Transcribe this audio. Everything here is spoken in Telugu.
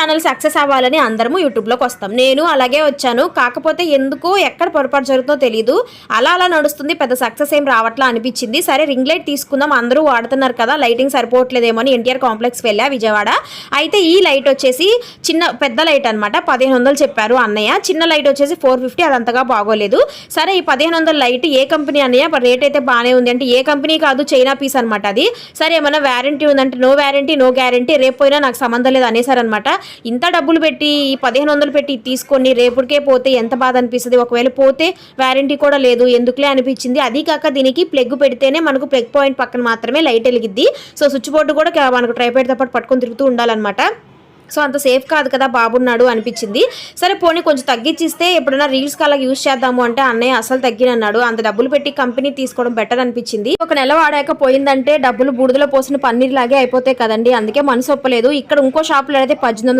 ఛానల్ సక్సెస్ అవ్వాలని అందరము యూట్యూబ్లోకి వస్తాం. నేను అలాగే వచ్చాను. కాకపోతే ఎందుకు ఎక్కడ పొరపాటు జరుగుతుందో తెలియదు అలా అలా నడుస్తుంది. పెద్ద సక్సెస్ ఏం రావట్లా అనిపించింది. సరే రింగ్ లైట్ తీసుకుందాం. అందరూ వాడుతున్నారు కదా. లైటింగ్ సరిపోవట్లేదేమో అని ఎన్టీఆర్ కాంప్లెక్స్ వెళ్ళా విజయవాడ. అయితే ఈ లైట్ వచ్చేసి చిన్న పెద్ద లైట్ అనమాట పదిహేను వందలు చెప్పారు అన్నయ్య. చిన్న లైట్ వచ్చేసి ఫోర్ ఫిఫ్టీ అది అంతగా బాగోలేదు. సరే ఈ పదిహేను వందల లైట్ ఏ కంపెనీ అన్నయ్య? రేట్ అయితే బాగానే ఉంది. అంటే ఏ కంపెనీ కాదు చైనా పీస్ అనమాట అది. సరే ఏమన్నా వ్యారంటీ ఉందంటే నో వ్యారంటీ నో గ్యారంటీ రేపు పోయినా నాకు సంబంధం లేదు అనేసారనమాట ఇంత డబ్బులు పెట్టి ఈ పదిహేను వందలు పెట్టి తీసుకొని రేపుడికే పోతే ఎంత బాధ అనిపిస్తుంది? ఒకవేళ పోతే వ్యారంటీ కూడా లేదు. ఎందుకులే అనిపించింది? అది కాక దీనికి ప్లగ్ పెడితేనే మనకు ప్లగ్ పాయింట్ పక్కన మాత్రమే లైట్ వెలిగిద్ది. సో స్విచ్ బోర్డు కూడా మనకు ట్రైపేడ్తో పాటు పట్టుకొని తిరుగుతూ ఉండాలన్నమాట. సో అంత సేఫ్ కాదు కదా బాబున్నాడు అనిపించింది. సరే పోనీ కొంచెం తగ్గించిస్తే ఎప్పుడైనా రీల్స్ అలా యూజ్ చేద్దాము అంటే అన్నయ్య అసలు తగ్గినన్నాడు. అంత డబ్బులు పెట్టి కంపెనీ తీసుకోవడం బెటర్ అనిపించింది. ఒక నెల వాడాక పోయిందంటే డబ్బులు బూడిదలో పోసిన పన్నీర్ లాగే అయిపోతాయి కదండి. అందుకే మనసు ఒప్పలేదు. ఇక్కడ ఇంకో షాప్లో అయితే పద్దెనిమిది వందలు